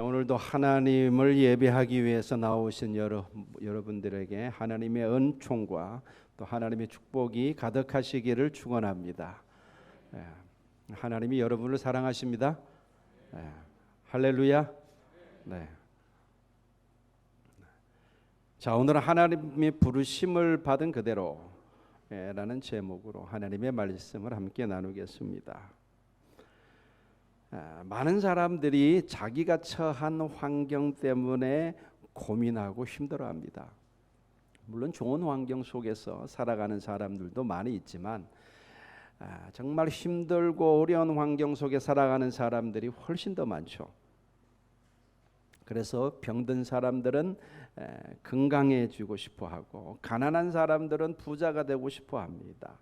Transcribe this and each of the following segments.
오늘도 하나님을 예배하기 위해서 나오신 여러, 여러분들에게 하나님의 은총과 또 하나님의 축복이 가득하시기를 축원합니다. 예, 하나님이 여러분을 사랑하십니다. 예, 할렐루야. 네. 자 오늘 하나님의 부르심을 받은 그대로라는 제목으로 하나님의 말씀을 함께 나누겠습니다. 아, 많은 사람들이 자기가 처한 환경 때문에 고민하고 힘들어합니다. 물론 좋은 환경 속에서 살아가는 사람들도 많이 있지만 아, 정말 힘들고 어려운 환경 속에 살아가는 사람들이 훨씬 더 많죠. 그래서 병든 사람들은 에, 건강해지고 싶어하고 가난한 사람들은 부자가 되고 싶어합니다.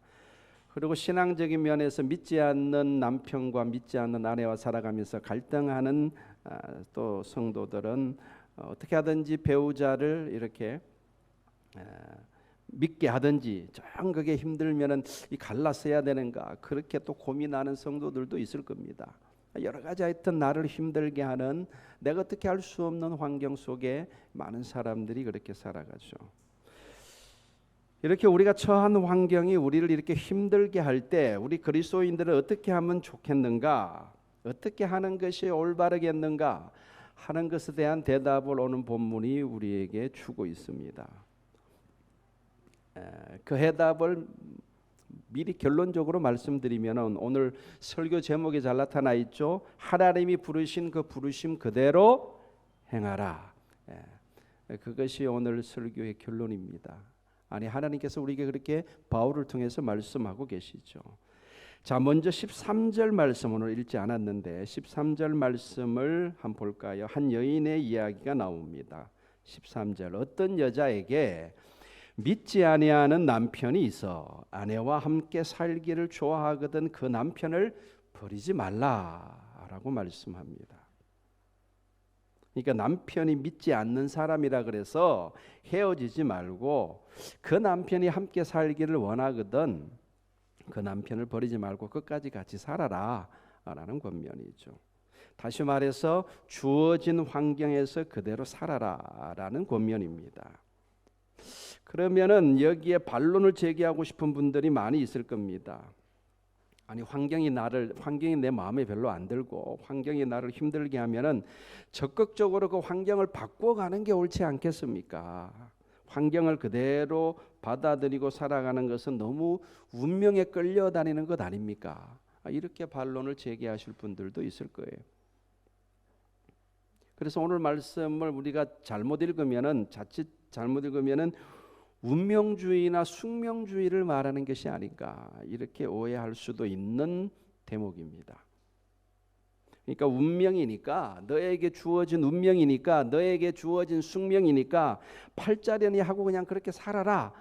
그리고 신앙적인 면에서 믿지 않는 남편과 믿지 않는 아내와 살아가면서 갈등하는 아, 또 성도들은 어떻게 하든지 배우자를 이렇게 아, 믿게 하든지 정 그게 힘들면은 이 갈라서야 되는가 그렇게 또 고민하는 성도들도 있을 겁니다. 여러 가지 하여튼 나를 힘들게 하는 내가 어떻게 할 수 없는 환경 속에 많은 사람들이 그렇게 살아가죠. 이렇게 우리가 처한 환경이 우리를 이렇게 힘들게 할 때 우리 그리스도인들은 어떻게 하면 좋겠는가? 어떻게 하는 것이 올바르겠는가? 하는 것에 대한 대답을 오는 본문이 우리에게 주고 있습니다. 그 해답을 미리 결론적으로 말씀드리면 오늘 설교 제목에 잘 나타나 있죠. 하나님이 부르신 그 부르심 그대로 행하라. 그것이 오늘 설교의 결론입니다. 아니 하나님께서 우리에게 그렇게 바울을 통해서 말씀하고 계시죠. 자, 먼저 13절 말씀 오늘 읽지 않았는데 13절 말씀을 한번 볼까요? 한 여인의 이야기가 나옵니다. 13절 어떤 여자에게 믿지 아니하는 남편이 있어 아내와 함께 살기를 좋아하거든 그 남편을 버리지 말라라고 말씀합니다. 그러니까 남편이 믿지 않는 사람이라 그래서 헤어지지 말고 그 남편이 함께 살기를 원하거든 그 남편을 버리지 말고 끝까지 같이 살아라라는 권면이죠. 다시 말해서 주어진 환경에서 그대로 살아라라는 권면입니다. 그러면은 여기에 반론을 제기하고 싶은 분들이 많이 있을 겁니다. 아니 환경이 나를 환경이 내 마음에 별로 안 들고 환경이 나를 힘들게 하면은 적극적으로 그 환경을 바꿔가는 게 옳지 않겠습니까? 환경을 그대로 받아들이고 살아가는 것은 너무 운명에 끌려다니는 것 아닙니까? 이렇게 반론을 제기하실 분들도 있을 거예요. 그래서 오늘 말씀을 우리가 잘못 읽으면은 자칫 잘못 읽으면은 운명주의나 숙명주의를 말하는 것이 아닌가 이렇게 오해할 수도 있는 대목입니다. 그러니까 운명이니까 너에게 주어진 운명이니까 너에게 주어진 숙명이니까 팔자련이 하고 그냥 그렇게 살아라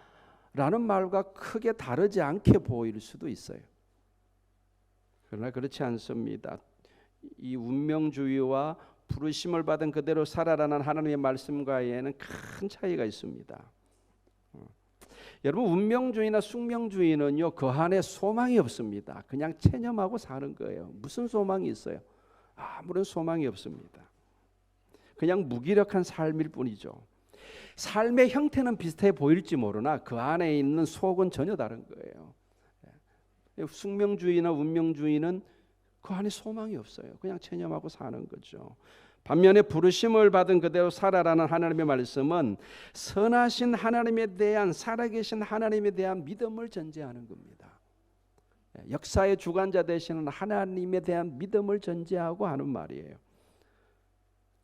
라는 말과 크게 다르지 않게 보일 수도 있어요. 그러나 그렇지 않습니다. 이 운명주의와 부르심을 받은 그대로 살아라는 하나님의 말씀과에는 큰 차이가 있습니다. 여러분 운명주의나 숙명주의는요 그 안에 소망이 없습니다. 그냥 체념하고 사는 거예요. 무슨 소망이 있어요? 아무런 소망이 없습니다. 그냥 무기력한 삶일 뿐이죠. 삶의 형태는 비슷해 보일지 모르나 그 안에 있는 속은 전혀 다른 거예요. 예. 숙명주의나 운명주의는 그 안에 소망이 없어요. 그냥 체념하고 사는 거죠. 반면에 부르심을 받은 그대로 살아라는 하나님의 말씀은 선하신 하나님에 대한 살아계신 하나님에 대한 믿음을 전제하는 겁니다. 예, 역사의 주관자 되시는 하나님에 대한 믿음을 전제하고 하는 말이에요.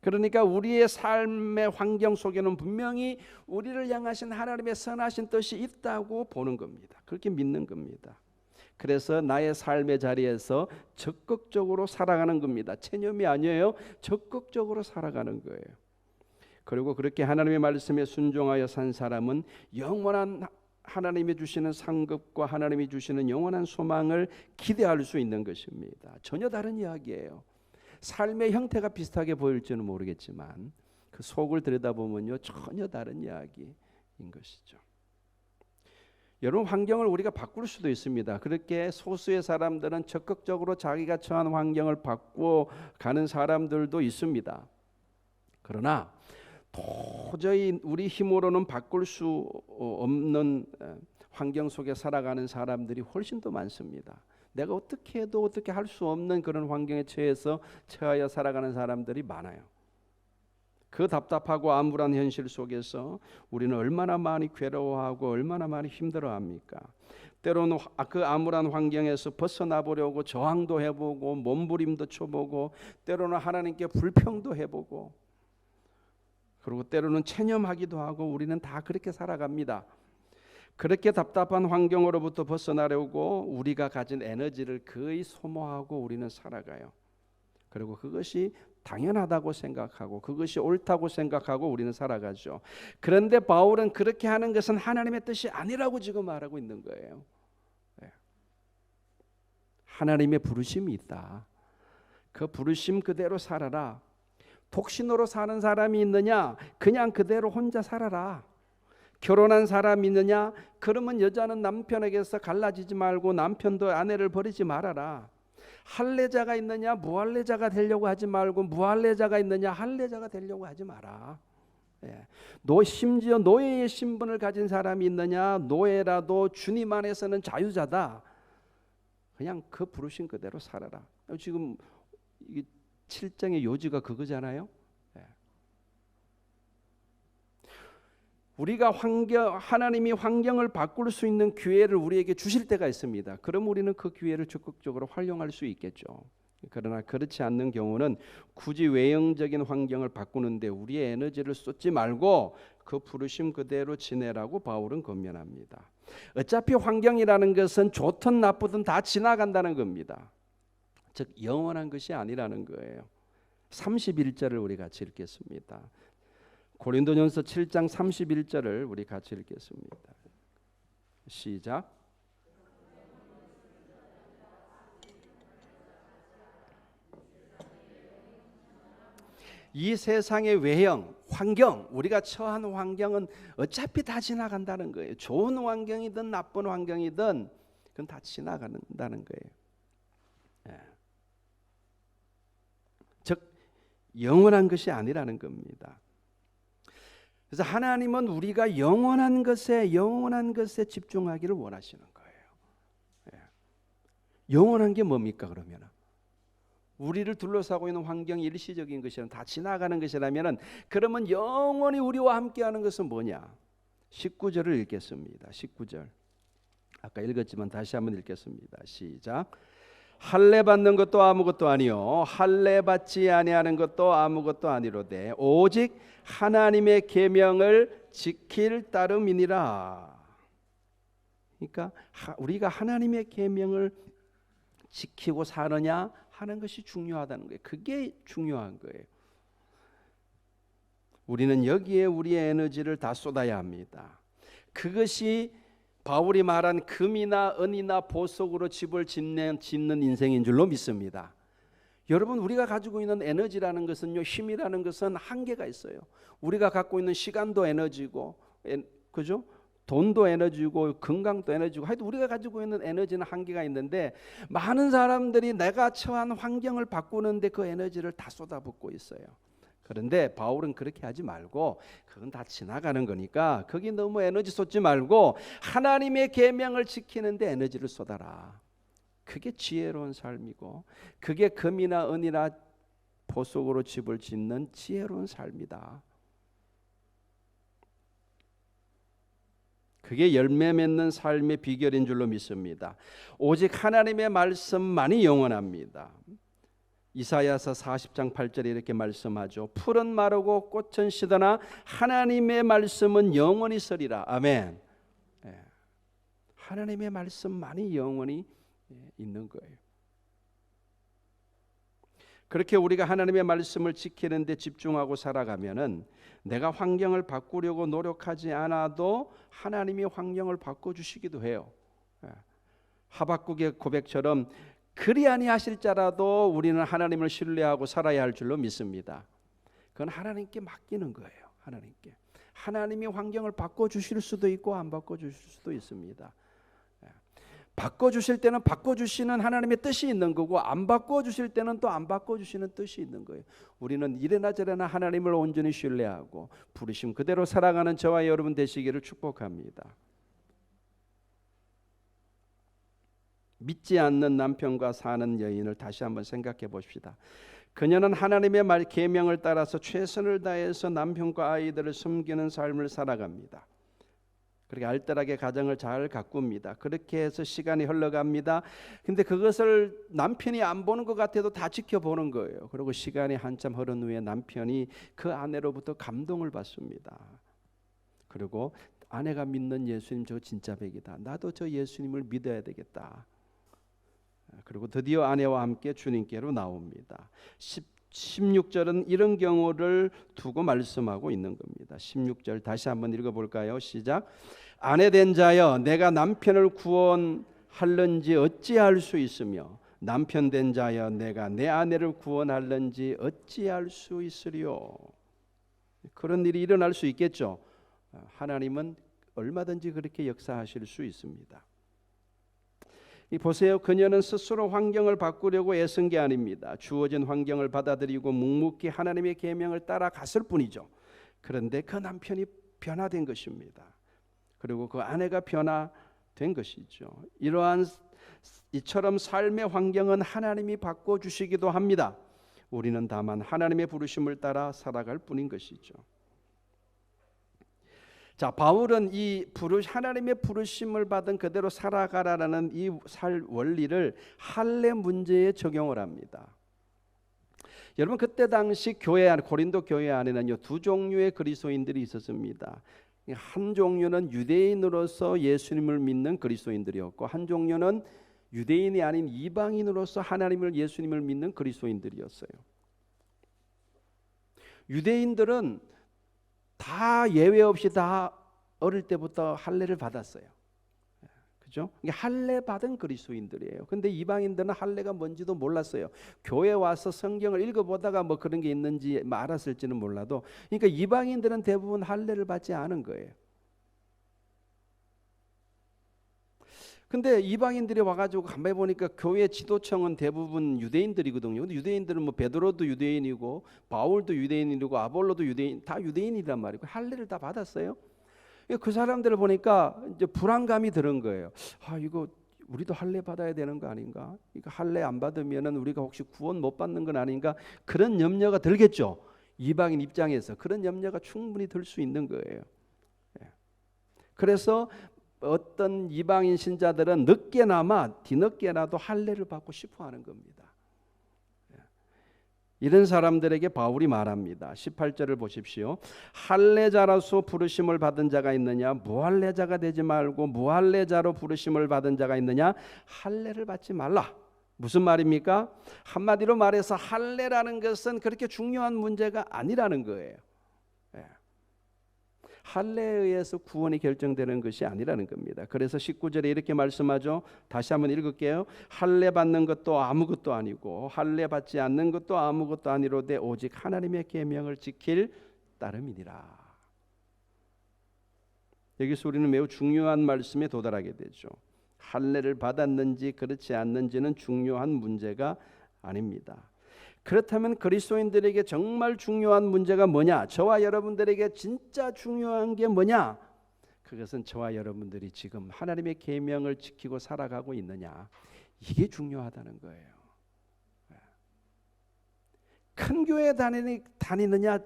그러니까 우리의 삶의 환경 속에는 분명히 우리를 향하신 하나님의 선하신 뜻이 있다고 보는 겁니다. 그렇게 믿는 겁니다. 그래서 나의 삶의 자리에서 적극적으로 살아가는 겁니다. 체념이 아니에요. 적극적으로 살아가는 거예요. 그리고 그렇게 하나님의 말씀에 순종하여 산 사람은 영원한 하나님이 주시는 상급과 하나님이 주시는 영원한 소망을 기대할 수 있는 것입니다. 전혀 다른 이야기예요. 삶의 형태가 비슷하게 보일지는 모르겠지만 그 속을 들여다보면요 전혀 다른 이야기인 것이죠. 여러분 환경을 우리가 바꿀 수도 있습니다. 그렇게 소수의 사람들은 적극적으로 자기가 처한 환경을 바꾸어 가는 사람들도 있습니다. 그러나 도저히 우리 힘으로는 바꿀 수 없는 어, 환경 속에 살아가는 사람들이 훨씬 더 많습니다. 내가 어떻게 해도 어떻게 할 수 없는 그런 환경에 처해서 처하여 살아가는 사람들이 많아요. 그 답답하고 암울한 현실 속에서 우리는 얼마나 많이 괴로워하고 얼마나 많이 힘들어합니까? 때로는 그 암울한 환경에서 벗어나 보려고 저항도 해보고 몸부림도 쳐보고 때로는 하나님께 불평도 해보고 그리고 때로는 체념하기도 하고 우리는 다 그렇게 살아갑니다. 그렇게 답답한 환경으로부터 벗어나려고 우리가 가진 에너지를 거의 소모하고 우리는 살아가요. 그리고 그것이 당연하다고 생각하고 그것이 옳다고 생각하고 우리는 살아가죠. 그런데 바울은 그렇게 하는 것은 하나님의 뜻이 아니라고 지금 말하고 있는 거예요. 네. 하나님의 부르심이 있다. 그 부르심 그대로 살아라. 독신으로 사는 사람이 있느냐? 그냥 그대로 혼자 살아라. 결혼한 사람 있느냐? 그러면 여자는 남편에게서 갈라지지 말고 남편도 아내를 버리지 말아라. 할례자가 있느냐? 무할례자가 되려고 하지 말고 무할례자가 있느냐? 할례자가 되려고 하지 마라. 예. 노 심지어 노예의 신분을 가진 사람이 있느냐? 노예라도 주님 안에서는 자유자다. 그냥 그 부르신 그대로 살아라. 지금 이 7장의 요지가 그거잖아요. 우리가 환경 하나님이 환경을 바꿀 수 있는 기회를 우리에게 주실 때가 있습니다. 그럼 우리는 그 기회를 적극적으로 활용할 수 있겠죠. 그러나 그렇지 않는 경우는 굳이 외형적인 환경을 바꾸는데 우리의 에너지를 쏟지 말고 그 부르심 그대로 지내라고 바울은 권면합니다. 어차피 환경이라는 것은 좋든 나쁘든 다 지나간다는 겁니다. 즉 영원한 것이 아니라는 거예요. 31절을 우리 같이 읽겠습니다. 고린도전서 7장 31절을 우리 같이 읽겠습니다. 시작. 이 세상의 외형, 환경, 우리가 처한 환경은 어차피 다 지나간다는 거예요. 좋은 환경이든 나쁜 환경이든 그건 다 지나간다는 거예요. 예. 즉 영원한 것이 아니라는 겁니다. 그래서 하나님은 우리가 영원한 것에 영원한 것에 집중하기를 원하시는 거예요. 예. 영원한 게 뭡니까 그러면? 우리를 둘러싸고 있는 환경이 일시적인 것이라면 다 지나가는 것이라면 그러면 영원히 우리와 함께하는 것은 뭐냐? 19절을 읽겠습니다. 19절. 아까 읽었지만 다시 한번 읽겠습니다. 시작. 할례 받는 것도 아무것도 아니요 할례 받지 아니하는 것도 아무것도 아니로되 오직 하나님의 계명을 지킬 따름이니라. 그러니까 우리가 하나님의 계명을 지키고 사느냐 하는 것이 중요하다는 거예요. 그게 중요한 거예요. 우리는 여기에 우리의 에너지를 다 쏟아야 합니다. 그것이 바울이 말한 금이나 은이나 보석으로 집을 짓는, 짓는 인생인 줄로 믿습니다. 여러분 우리가 가지고 있는 에너지라는 것은요 힘이라는 것은 한계가 있어요. 우리가 갖고 있는 시간도 에너지고 에, 그죠? 돈도 에너지고 건강도 에너지고 하여튼 우리가 가지고 있는 에너지는 한계가 있는데 많은 사람들이 내가 처한 환경을 바꾸는데 그 에너지를 다 쏟아붓고 있어요. 그런데 바울은 그렇게 하지 말고 그건 다 지나가는 거니까 거기 너무 에너지 쏟지 말고 하나님의 계명을 지키는데 에너지를 쏟아라. 그게 지혜로운 삶이고 그게 금이나 은이나 보석으로 집을 짓는 지혜로운 삶이다. 그게 열매 맺는 삶의 비결인 줄로 믿습니다. 오직 하나님의 말씀만이 영원합니다. 이사야서 40장 8절에 이렇게 말씀하죠. 풀은 마르고 꽃은 시드나 하나님의 말씀은 영원히 서리라. 아멘. 예. 하나님의 말씀만이 영원히 예, 있는 거예요. 그렇게 우리가 하나님의 말씀을 지키는데 집중하고 살아가면은 내가 환경을 바꾸려고 노력하지 않아도 하나님이 환경을 바꿔 주시기도 해요. 예. 하박국의 고백처럼 그리 아니하실 자라도 우리는 하나님을 신뢰하고 살아야 할 줄로 믿습니다. 그건 하나님께 맡기는 거예요. 하나님께. 하나님이 환경을 바꿔 주실 수도 있고 안 바꿔 주실 수도 있습니다. 바꿔 주실 때는 바꿔 주시는 하나님의 뜻이 있는 거고 안 바꿔 주실 때는 또 안 바꿔 주시는 뜻이 있는 거예요. 우리는 이래나 저래나 하나님을 온전히 신뢰하고 부르심 그대로 살아가는 저와 여러분 되시기를 축복합니다. 믿지 않는 남편과 사는 여인을 다시 한번 생각해 봅시다. 그녀는 하나님의 말 계명을 따라서 최선을 다해서 남편과 아이들을 섬기는 삶을 살아갑니다. 그렇게 알뜰하게 가정을 잘 가꿉니다. 그렇게 해서 시간이 흘러갑니다. 근데 그것을 남편이 안 보는 것 같아도 다 지켜보는 거예요. 그리고 시간이 한참 흐른 후에 남편이 그 아내로부터 감동을 받습니다. 그리고 아내가 믿는 예수님 저 진짜 백이다. 나도 저 예수님을 믿어야 되겠다. 그리고 드디어 아내와 함께 주님께로 나옵니다. 16절은 이런 경우를 두고 말씀하고 있는 겁니다. 16절 다시 한번 읽어 볼까요? 시작. 아내 된 자여 내가 남편을 구원할는지 어찌할 수 있으며 남편 된 자여 내가 내 아내를 구원할는지 어찌할 수 있으리요. 그런 일이 일어날 수 있겠죠. 하나님은 얼마든지 그렇게 역사하실 수 있습니다. 이 보세요. 그녀는 스스로 환경을 바꾸려고 애쓴 게 아닙니다. 주어진 환경을 받아들이고 묵묵히 하나님의 계명을 따라갔을 뿐이죠. 그런데 그 남편이 변화된 것입니다. 그리고 그 아내가 변화된 것이죠. 이러한 이처럼 삶의 환경은 하나님이 바꿔 주시기도 합니다. 우리는 다만 하나님의 부르심을 따라 살아갈 뿐인 것이죠. 자, 바울은 이 부르 하나님의 부르심을 받은 그대로 살아가라라는 이 살 원리를 할례 문제에 적용을 합니다. 여러분 그때 당시 교회 안 고린도 교회 안에는요 두 종류의 그리스도인들이 있었습니다. 한 종류는 유대인으로서 예수님을 믿는 그리스도인들이었고 한 종류는 유대인이 아닌 이방인으로서 하나님을 예수님을 믿는 그리스도인들이었어요. 유대인들은 다 예외 없이 다 어릴 때부터 할례를 받았어요. 그죠? 이게 할례 받은 그리스도인들이에요. 근데 이방인들은 할례가 뭔지도 몰랐어요. 교회 와서 성경을 읽어 보다가 뭐 그런 게 있는지 뭐 알았을지는 몰라도, 그러니까 이방인들은 대부분 할례를 받지 않은 거예요. 근데 이방인들이 와가지고 간만에 보니까 교회 지도청은 대부분 유대인들이거든요. 근데 유대인들은 뭐 베드로도 유대인이고 바울도 유대인이고 아볼로도 유대인 다 유대인이란 말이고 할례를 다 받았어요. 그 사람들을 보니까 이제 불안감이 드는 거예요. 아 이거 우리도 할례 받아야 되는 거 아닌가? 이거 할례 안 받으면은 우리가 혹시 구원 못 받는 건 아닌가? 그런 염려가 들겠죠. 이방인 입장에서 그런 염려가 충분히 들 수 있는 거예요. 예. 그래서 어떤 이방인 신자들은 늦게나마 뒤늦게라도 할례를 받고 싶어 하는 겁니다. 이런 사람들에게 바울이 말합니다. 18절을 보십시오. 할례자로서 부르심을 받은 자가 있느냐? 무할례자가 되지 말고 무할례자로 부르심을 받은 자가 있느냐? 할례를 받지 말라. 무슨 말입니까? 한마디로 말해서 할례라는 것은 그렇게 중요한 문제가 아니라는 거예요. 할례에 의해서 구원이 결정되는 것이 아니라는 겁니다. 그래서 19절에 이렇게 말씀하죠. 다시 한번 읽을게요. 할례 받는 것도 아무것도 아니고 할례 받지 않는 것도 아무것도 아니로되 오직 하나님의 계명을 지킬 따름이니라. 여기서 우리는 매우 중요한 말씀에 도달하게 되죠. 할례를 받았는지 그렇지 않는지는 중요한 문제가 아닙니다. 그렇다면 그리스도인들에게 정말 중요한 문제가 뭐냐? 저와 여러분들에게 진짜 중요한 게 뭐냐? 그것은 저와 여러분들이 지금 하나님의 계명을 지키고 살아가고 있느냐? 이게 중요하다는 거예요. 큰 교회 다니니, 다니느냐,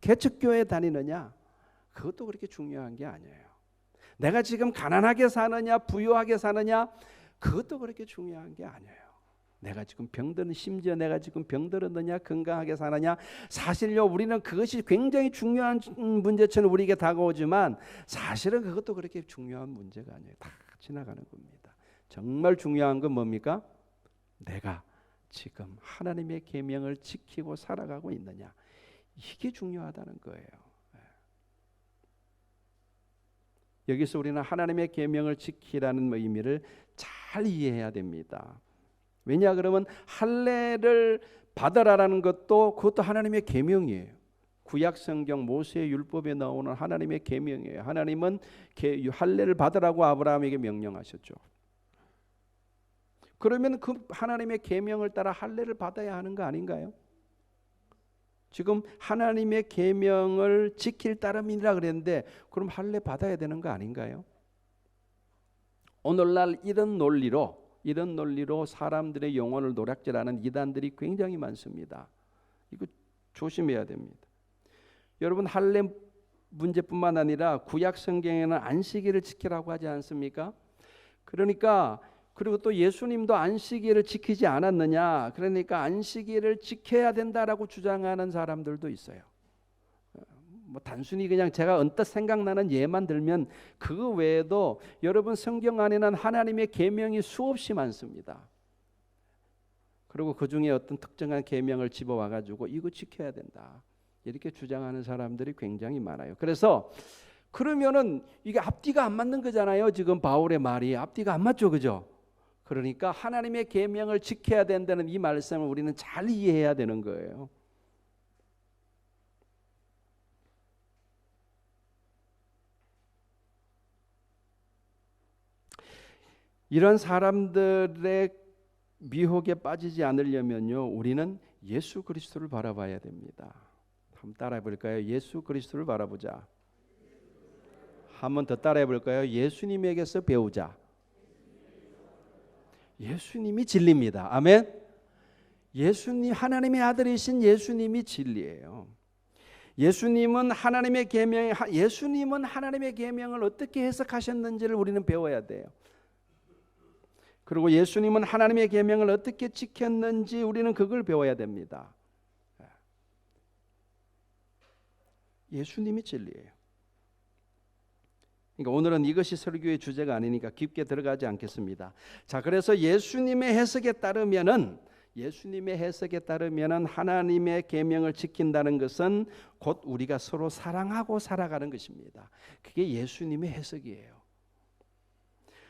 개척 교회 다니느냐, 그것도 그렇게 중요한 게 아니에요. 내가 지금 가난하게 사느냐, 부유하게 사느냐, 그것도 그렇게 중요한 게 아니에요. 내가 지금 병드는 심지어 내가 지금 병들었느냐 건강하게 사느냐? 사실요 우리는 그것이 굉장히 중요한 문제처럼 우리에게 다가오지만 사실은 그것도 그렇게 중요한 문제가 아니에요. 다 지나가는 겁니다. 정말 중요한 건 뭡니까? 내가 지금 하나님의 계명을 지키고 살아가고 있느냐? 이게 중요하다는 거예요. 예. 여기서 우리는 하나님의 계명을 지키라는 의미를 잘 이해해야 됩니다. 왜냐 그러면 할례를 받아라라는 것도 그것도 하나님의 계명이에요. 구약 성경 모세의 율법에 나오는 하나님의 계명이에요. 하나님은 할례를 받으라고 아브라함에게 명령하셨죠. 그러면 그 하나님의 계명을 따라 할례를 받아야 하는 거 아닌가요? 지금 하나님의 계명을 지킬 따름이라 그랬는데 그럼 할례 받아야 되는 거 아닌가요? 오늘날 이런 논리로 이런 논리로 사람들의 영혼을 노략질하는 이단들이 굉장히 많습니다. 이거 조심해야 됩니다. 여러분 할례 문제뿐만 아니라 구약 성경에는 안식일을 지키라고 하지 않습니까? 그러니까 그리고 또 예수님도 안식일을 지키지 않았느냐? 그러니까 안식일을 지켜야 된다라고 주장하는 사람들도 있어요. 뭐 단순히 그냥 제가 언뜻 생각나는 예만 들면 그 외에도 여러분 성경 안에는 하나님의 계명이 수없이 많습니다. 그리고 그 중에 어떤 특정한 계명을 집어와 가지고 이거 지켜야 된다. 이렇게 주장하는 사람들이 굉장히 많아요. 그래서 그러면은 이게 앞뒤가 안 맞는 거잖아요. 지금 바울의 말이 앞뒤가 안 맞죠. 그죠? 그러니까 하나님의 계명을 지켜야 된다는 이 말씀을 우리는 잘 이해해야 되는 거예요. 이런 사람들의 미혹에 빠지지 않으려면요, 우리는 예수 그리스도를 바라봐야 됩니다. 한번 따라해 볼까요? 예수 그리스도를 바라보자. 한번 더 따라해 볼까요? 예수님에게서 배우자. 예수님이 진리입니다. 아멘. 예수님 하나님의 아들이신 예수님이 진리예요. 예수님은 하나님의 계명 예수님은 하나님의 계명을 어떻게 해석하셨는지를 우리는 배워야 돼요. 그리고 예수님은 하나님의 계명을 어떻게 지켰는지 우리는 그걸 배워야 됩니다. 예수님이 진리예요. 그러니까 오늘은 이것이 설교의 주제가 아니니까 깊게 들어가지 않겠습니다. 자, 그래서 예수님의 해석에 따르면은 예수님의 해석에 따르면은 하나님의 계명을 지킨다는 것은 곧 우리가 서로 사랑하고 살아가는 것입니다. 그게 예수님의 해석이에요.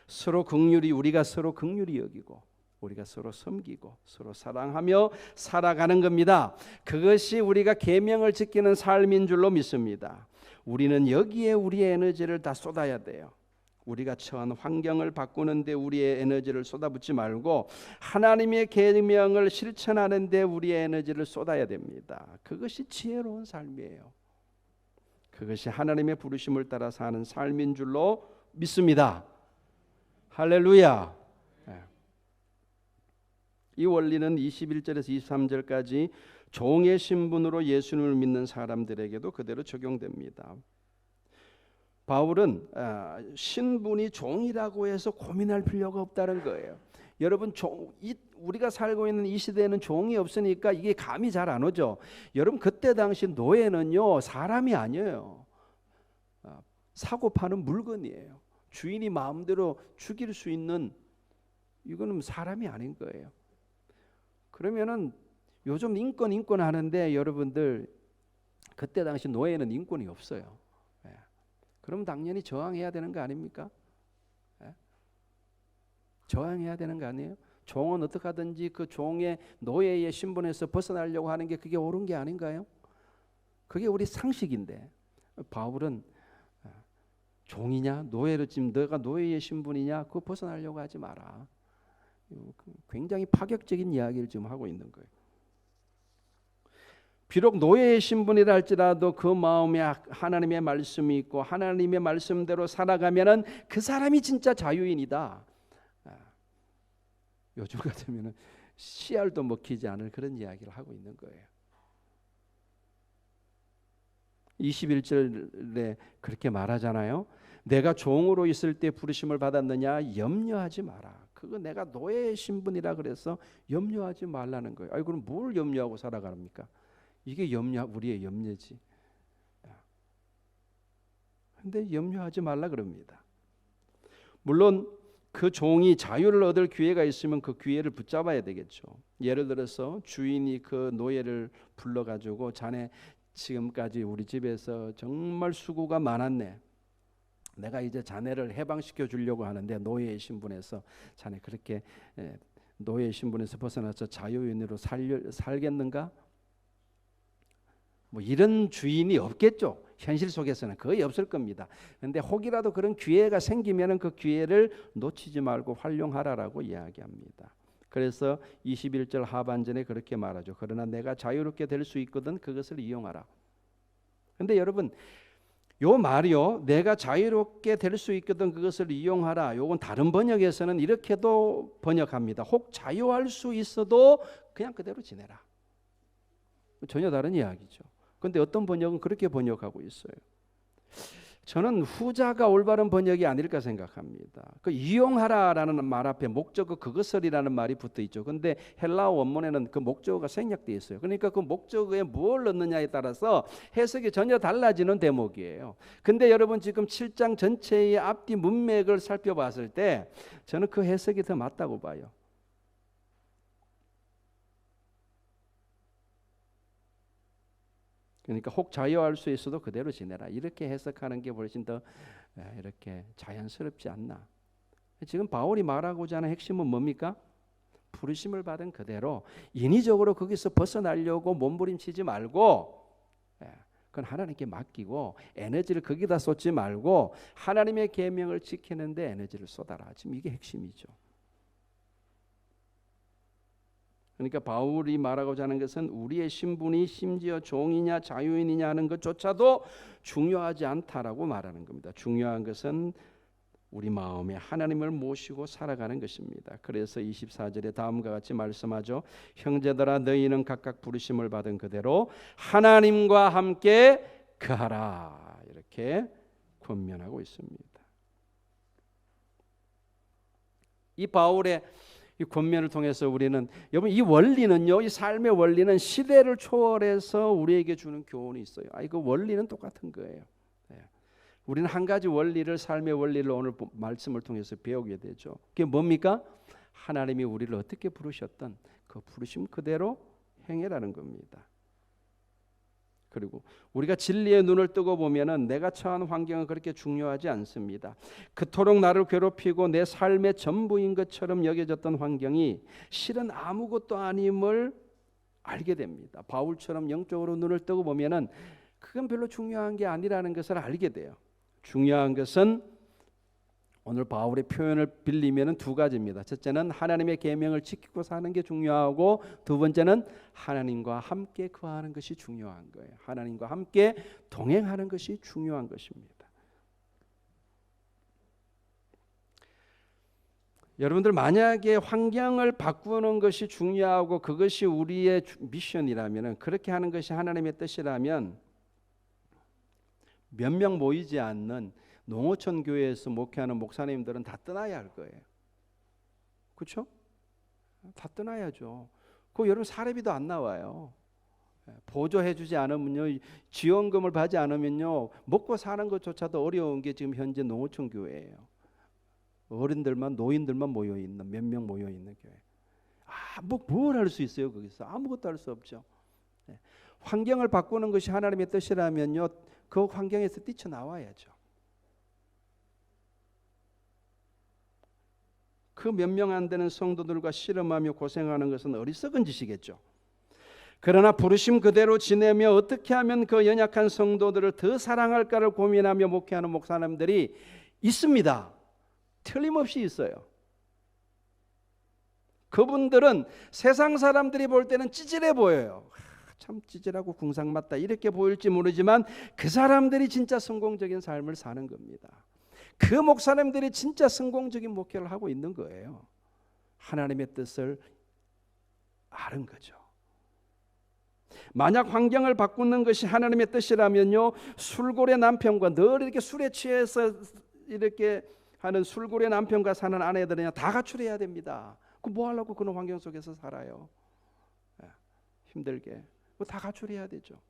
서로 긍휼히 우리가 서로 긍휼히 여기고 우리가 서로 섬기고 서로 사랑하며 살아가는 겁니다. 그것이 우리가 계명을 지키는 삶인 줄로 믿습니다. 우리는 여기에 우리의 에너지를 다 쏟아야 돼요. 우리가 처한 환경을 바꾸는데 우리의 에너지를 쏟아붓지 말고 하나님의 계명을 실천하는데 우리의 에너지를 쏟아야 됩니다. 그것이 지혜로운 삶이에요. 그것이 하나님의 부르심을 따라 사는 삶인 줄로 믿습니다. 할렐루야. 예. 이 원리는 21절에서 23절까지 종의 신분으로 예수님을 믿는 사람들에게도 그대로 적용됩니다. 바울은 아, 신분이 종이라고 해서 고민할 필요가 없다는 거예요. 여러분 종, 이, 우리가 살고 있는 이 시대에는 종이 없으니까 이게 감이 잘 안 오죠. 여러분 그때 당시 노예는요 사람이 아니에요. 아, 사고 파는 물건이에요. 주인이 마음대로 죽일 수 있는 이거는 사람이 아닌 거예요. 그러면은 요즘 인권 인권 하는데 여러분들 그때 당시 노예는 인권이 없어요. 예. 그럼 당연히 저항해야 되는 거 아닙니까? 예? 저항해야 되는 거 아니에요? 종은 어떻게 하든지 그 종의 노예의 신분에서 벗어나려고 하는 게 그게 옳은 게 아닌가요? 그게 우리 상식인데 바울은 종이냐 노예로 지금 너가 노예의 신분이냐 그거 벗어나려고 하지 마라. 그 굉장히 파격적인 이야기를 지금 하고 있는 거예요. 비록 노예의 신분이라 할지라도 그 마음에 하나님의 말씀이 있고 하나님의 말씀대로 살아가면은 그 사람이 진짜 자유인이다. 아, 요즘 같으면은 씨알도 먹히지 않을 그런 이야기를 하고 있는 거예요. 21절에 그렇게 말하잖아요. 내가 종으로 있을 때 부르심을 받았느냐 염려하지 마라. 그거 내가 노예 신분이라 그래서 염려하지 말라는 거예요. 아이 그럼 뭘 염려하고 살아갑니까? 이게 염려 우리의 염려지. 근데 염려하지 말라 그럽니다. 물론 그 종이 자유를 얻을 기회가 있으면 그 기회를 붙잡아야 되겠죠. 예를 들어서 주인이 그 노예를 불러 가지고 자네 지금까지 우리 집에서 정말 수고가 많았네. 내가 이제 자네를 해방시켜 주려고 하는데 노예의 신분에서 자네 그렇게 노예의 신분에서 벗어나서 자유인으로 살 살겠는가? 뭐 이런 주인이 없겠죠. 현실 속에서는 거의 없을 겁니다. 근데 혹이라도 그런 기회가 생기면은 그 기회를 놓치지 말고 활용하라라고 이야기합니다. 그래서 21절 하반전에 그렇게 말하죠. 그러나 내가 자유롭게 될 수 있거든 그것을 이용하라. 근데 여러분 요 말이요. 내가 자유롭게 될 수 있거든 그것을 이용하라. 요건 다른 번역에서는 이렇게도 번역합니다. 혹 자유할 수 있어도 그냥 그대로 지내라. 전혀 다른 이야기죠. 근데 어떤 번역은 그렇게 번역하고 있어요. 저는 후자가 올바른 번역이 아닐까 생각합니다. 그 이용하라라는 말 앞에 목적어 그것을이라는 말이 붙어 있죠. 근데 헬라어 원문에는 그 목적어가 생략되어 있어요. 그러니까 그 목적어에 뭘 넣느냐에 따라서 해석이 전혀 달라지는 대목이에요. 근데 여러분 지금 7장 전체의 앞뒤 문맥을 살펴봤을 때 저는 그 해석이 더 맞다고 봐요. 그러니까 혹 자유할 수 있어도 그대로 지내라. 이렇게 해석하는 게 훨씬 더 이렇게 자연스럽지 않나. 지금 바울이 말하고자 하는 핵심은 뭡니까? 부르심을 받은 그대로 인위적으로 거기서 벗어나려고 몸부림치지 말고 그건 하나님께 맡기고 에너지를 거기다 쏟지 말고 하나님의 계명을 지키는데 에너지를 쏟아라. 지금 이게 핵심이죠. 그러니까 바울이 말하고자 하는 것은 우리의 신분이 심지어 종이냐 자유인이냐 하는 것조차도 중요하지 않다라고 말하는 겁니다. 중요한 것은 우리 마음에 하나님을 모시고 살아가는 것입니다. 그래서 24절에 다음과 같이 말씀하죠. 형제들아 너희는 각각 부르심을 받은 그대로 하나님과 함께 거하라. 이렇게 권면하고 있습니다. 이 바울의 이 권면을 통해서 우리는 여러분 이 원리는요, 이 삶의 원리는 시대를 초월해서 우리에게 주는 교훈이 있어요. 아, 이거 원리는 똑같은 거예요. 네. 우리는 한 가지 원리를 삶의 원리를 오늘 말씀을 통해서 배우게 되죠. 그게 뭡니까? 하나님이 우리를 어떻게 부르셨던 그 부르심 그대로 행해라는 겁니다. 그리고 우리가 진리의 눈을 뜨고 보면은 내가 처한 환경은 그렇게 중요하지 않습니다. 그토록 나를 괴롭히고 내 삶의 전부인 것처럼 여겨졌던 환경이 실은 아무것도 아님을 알게 됩니다. 바울처럼 영적으로 눈을 뜨고 보면은 그건 별로 중요한 게 아니라는 것을 알게 돼요. 중요한 것은 오늘 바울의 표현을 빌리면 두 가지입니다. 첫째는 하나님의 계명을 지키고 사는 게 중요하고 두 번째는 하나님과 함께 거하는 것이 중요한 거예요. 하나님과 함께 동행하는 것이 중요한 것입니다. 여러분들 만약에 환경을 바꾸는 것이 중요하고 그것이 우리의 미션이라면 그렇게 하는 것이 하나님의 뜻이라면 몇 명 모이지 않는 농어촌 교회에서 목회하는 목사님들은 다 떠나야 할 거예요. 그렇죠? 다 떠나야죠. 그 여러분 사례비도 안 나와요. 예, 보조해주지 않으면요, 지원금을 받지 않으면요, 먹고 사는 것조차도 어려운 게 지금 현재 농어촌 교회예요. 어른들만 노인들만 모여 있는 몇 명 모여 있는 교회. 아, 뭐뭘 할 수 있어요 거기서 아무것도 할 수 없죠. 예, 환경을 바꾸는 것이 하나님의 뜻이라면요, 그 환경에서 뛰쳐 나와야죠. 그 몇 명 안 되는 성도들과 씨름하며 고생하는 것은 어리석은 짓이겠죠. 그러나 부르심 그대로 지내며 어떻게 하면 그 연약한 성도들을 더 사랑할까를 고민하며 목회하는 목사님들이 있습니다. 틀림없이 있어요. 그분들은 세상 사람들이 볼 때는 찌질해 보여요. 참 찌질하고 궁상 맞다 이렇게 보일지 모르지만 그 사람들이 진짜 성공적인 삶을 사는 겁니다. 그 목사님들이 진짜 성공적인 목회를 하고 있는 거예요. 하나님의 뜻을 아는 거죠. 만약 환경을 바꾸는 것이 하나님의 뜻이라면요, 술고래 남편과 늘 이렇게 술에 취해서 이렇게 하는 술고래 남편과 사는 아내들은 다 가출해야 됩니다. 그 뭐 하려고 그런 환경 속에서 살아요? 예, 힘들게. 다 가출해야 되죠.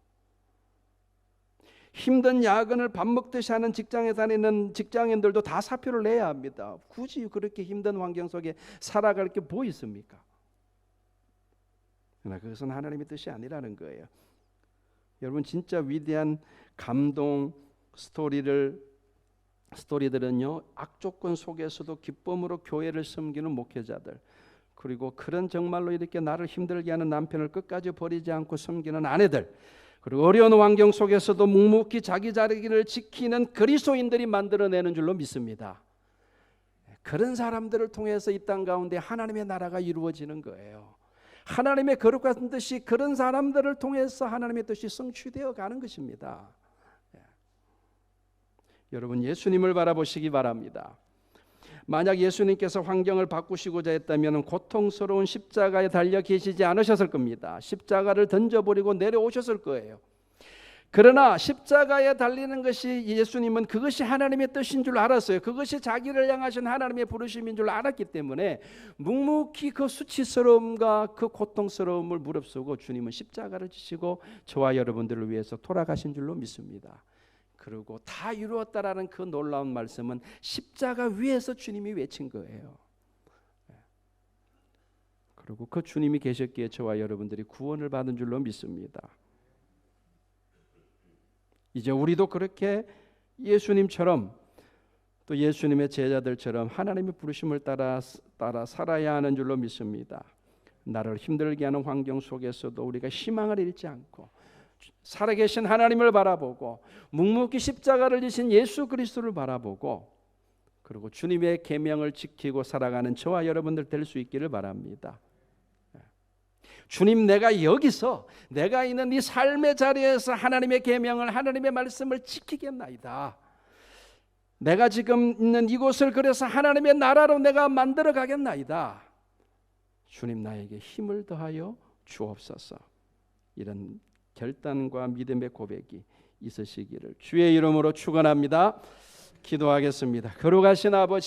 힘든 야근을 밥 먹듯이 하는 직장에 다니는 직장인들도 다 사표를 내야 합니다. 굳이 그렇게 힘든 환경 속에 살아갈 게 뭐 있습니까? 그러나 그것은 하나님의 뜻이 아니라는 거예요. 여러분 진짜 위대한 감동 스토리를 스토리들은요 악조건 속에서도 기쁨으로 교회를 섬기는 목회자들 그리고 그런 정말로 이렇게 나를 힘들게 하는 남편을 끝까지 버리지 않고 섬기는 아내들 그리고 어려운 환경 속에서도 묵묵히 자기 자리를 지키는 그리스도인들이 만들어내는 줄로 믿습니다. 그런 사람들을 통해서 이 땅 가운데 하나님의 나라가 이루어지는 거예요. 하나님의 거룩한 뜻이 그런 사람들을 통해서 하나님의 뜻이 성취되어 가는 것입니다. 예. 여러분 예수님을 바라보시기 바랍니다. 만약 예수님께서 환경을 바꾸시고자 했다면 고통스러운 십자가에 달려 계시지 않으셨을 겁니다. 십자가를 던져버리고 내려오셨을 거예요. 그러나 십자가에 달리는 것이 예수님은 그것이 하나님의 뜻인 줄 알았어요. 그것이 자기를 향하신 하나님의 부르심인 줄 알았기 때문에 묵묵히 그 수치스러움과 그 고통스러움을 무릅쓰고 주님은 십자가를 지시고 저와 여러분들을 위해서 돌아가신 줄로 믿습니다. 그리고 다 이루었다라는 그 놀라운 말씀은 십자가 위에서 주님이 외친 거예요. 그리고 그 주님이 계셨기에 저와 여러분들이 구원을 받은 줄로 믿습니다. 이제 우리도 그렇게 예수님처럼 또 예수님의 제자들처럼 하나님의 부르심을 따라 따라 살아야 하는 줄로 믿습니다. 나를 힘들게 하는 환경 속에서도 우리가 희망을 잃지 않고 살아계신 하나님을 바라보고 묵묵히 십자가를 지신 예수 그리스도를 바라보고 그리고 주님의 계명을 지키고 살아가는 저와 여러분들 될 수 있기를 바랍니다. 주님 내가 여기서 내가 있는 이 삶의 자리에서 하나님의 계명을 하나님의 말씀을 지키겠나이다. 내가 지금 있는 이곳을 그래서 하나님의 나라로 내가 만들어 가겠나이다. 주님 나에게 힘을 더하여 주옵소서. 이런 결단과 믿음의 고백이 있으시기를 주의 이름으로 축원합니다. 기도하겠습니다. 거룩하신 아버지